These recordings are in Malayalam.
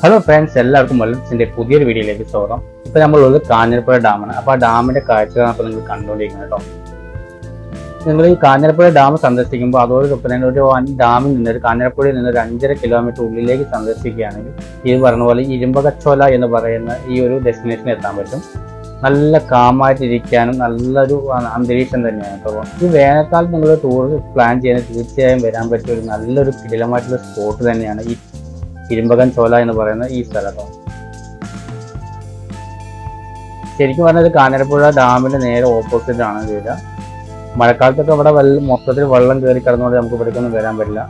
ഹലോ ഫ്രണ്ട്സ് എല്ലാവർക്കും വെള്ളത്തിന്റെ പുതിയൊരു വീഡിയോയിലേക്ക് സ്വാഗതം. ഇപ്പോൾ നമ്മളുള്ളത് കാഞ്ഞിരപ്പുഴ ഡാമാണ്. അപ്പോൾ ആ ഡാമിന്റെ കാഴ്ചകളാണ് അപ്പോൾ നിങ്ങൾ കണ്ടുകൊണ്ടിരിക്കുന്നത് കേട്ടോ. നിങ്ങൾ ഈ കാഞ്ഞിരപ്പുഴ ഡാം സന്ദർശിക്കുമ്പോൾ അതോടൊപ്പം തന്നെ ഒരു ഡാമിൽ നിന്ന് ഒരു കാഞ്ഞിരപ്പുഴയിൽ നിന്ന് ഒരു അഞ്ചര കിലോമീറ്റർ ഉള്ളിലേക്ക് സന്ദർശിക്കുകയാണെങ്കിൽ ഈ പറഞ്ഞ പോലെ ഇരുമ്പകച്ചോല എന്ന് പറയുന്ന ഈ ഒരു ഡെസ്റ്റിനേഷനിൽ എത്താൻ പറ്റും. നല്ല കാമായിട്ടിരിക്കാനും നല്ലൊരു അന്തരീക്ഷം തന്നെയാണ് കേട്ടോ. ഈ വേനൽക്കാലത്ത് നിങ്ങൾ ടൂർ പ്ലാൻ ചെയ്യാൻ തീർച്ചയായും വരാൻ പറ്റിയ ഒരു നല്ലൊരു കിടിലമായിട്ടുള്ള സ്പോട്ട് തന്നെയാണ് ഈ ഇരുമ്പകൻ ചോല എന്ന് പറയുന്ന ഈ സ്ഥലത്താണ് ശരിക്കും പറഞ്ഞാൽ കാഞ്ഞിരപ്പുഴ ഡാമിന്റെ നേരെ ഓപ്പോസിറ്റ് ആണ് വീട്. മഴക്കാലത്തൊക്കെ ഇവിടെ വെള്ളം മൊത്തത്തിൽ വെള്ളം കയറി കിടന്നുകൊണ്ട് നമുക്ക് ഇവിടേക്കൊന്നും വരാൻ പറ്റില്ല.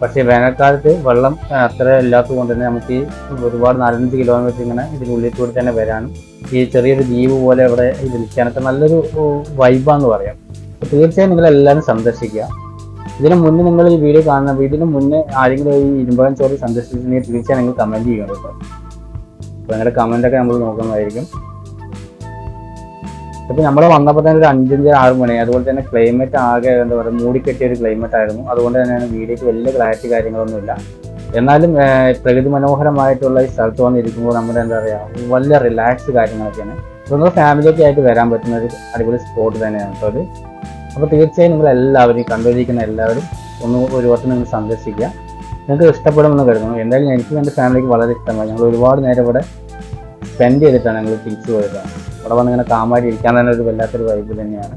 പക്ഷേ വേനൽക്കാലത്ത് വെള്ളം അത്ര ഇല്ലാത്തത് കൊണ്ട് തന്നെ നമുക്ക് ഈ ഒരുപാട് നാലഞ്ച് കിലോമീറ്റർ ഇങ്ങനെ ഇതിനുള്ളിൽ കൂടി തന്നെ വരാനും ഈ ചെറിയൊരു ദ്വീപ് പോലെ ഇവിടെ ഇത് നിൽക്കാനൊക്കെ നല്ലൊരു വൈബാന്ന് പറയാം. തീർച്ചയായും നിങ്ങൾ എല്ലാവരും സന്ദർശിക്കുക. ഇതിന് മുന്നേ നിങ്ങൾ ഈ വീഡിയോ കാണുന്ന ഇതിന് മുന്നേ ആരെങ്കിലും ഈ ഇരുമ്പകം ചോറ് സന്ദർശിച്ചിട്ടുണ്ടെങ്കിൽ തീർച്ചയായും നിങ്ങൾ കമന്റ് ചെയ്യണം കേട്ടോ. അപ്പോൾ നിങ്ങളുടെ കമന്റ് ഒക്കെ നമ്മൾ നോക്കുന്നതായിരിക്കും. ഇപ്പൊ നമ്മൾ വന്നപ്പോൾ തന്നെ ഒരു അഞ്ചഞ്ച് ആറ് മണി അതുപോലെ തന്നെ ക്ലൈമറ്റ് ആകെ എന്താ പറയുക മൂടിക്കെട്ടിയ ഒരു ക്ലൈമറ്റ് ആയിരുന്നു. അതുകൊണ്ട് തന്നെയാണ് വീഡിയോക്ക് വലിയ ക്ലാരിറ്റി കാര്യങ്ങളൊന്നുമില്ല. എന്നാലും പ്രകൃതി മനോഹരമായിട്ടുള്ള ഈ സ്ഥലത്ത് വന്നിരിക്കുമ്പോൾ നമ്മുടെ എന്താ പറയുക വലിയ റിലാക്സ് കാര്യങ്ങളൊക്കെയാണ്. അപ്പോൾ നമ്മുടെ ഫാമിലിയൊക്കെ ആയിട്ട് വരാൻ പറ്റുന്ന ഒരു അടിപൊളി സ്പോട്ട് തന്നെയാണ് കേട്ടോ അത്. അപ്പോൾ തീർച്ചയായും നിങ്ങൾ എല്ലാവരും കണ്ടുകൊണ്ടിരിക്കുന്ന എല്ലാവരും ഒന്ന് ഒരു വട്ടം നിങ്ങൾ സന്ദർശിക്കുക. നിങ്ങൾക്ക് ഇഷ്ടപ്പെടുമെന്ന് കരുതുന്നു. എന്തായാലും എനിക്ക് എന്റെ ഫാമിലിക്ക് വളരെ ഇഷ്ടമാണ് ഞങ്ങൾ ഒരുപാട് നേരം ഇവിടെ സ്പെൻഡ് ചെയ്തിട്ടാണ് ഞങ്ങൾ തിരിച്ചു പോയത്. ഇവിടെ വന്ന് ഇങ്ങനെ കാമാരി ഇരിക്കാൻ തന്നെ ഒരു വല്ലാത്തൊരു വൈബ് തന്നെയാണ്.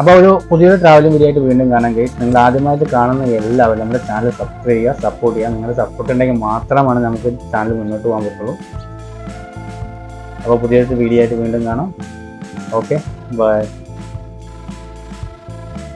അപ്പോൾ ഒരു പുതിയൊരു ട്രാവലിംഗ് വീഡിയോ വീണ്ടും കാണാൻ കഴിയും നിങ്ങൾ ആദ്യമായിട്ട് കാണുന്ന എല്ലാവരും നമ്മുടെ ചാനൽ സബ്സ്ക്രൈബ് ചെയ്യുക സപ്പോർട്ട് ചെയ്യുക. നിങ്ങളുടെ സപ്പോർട്ട് ഉണ്ടെങ്കിൽ മാത്രമാണ് നമുക്ക് ചാനൽ മുന്നോട്ട് പോകാൻ പറ്റുള്ളൂ. അപ്പോൾ പുതിയൊരു വീഡിയോ ആയിട്ട് വീണ്ടും കാണാം. Okay bye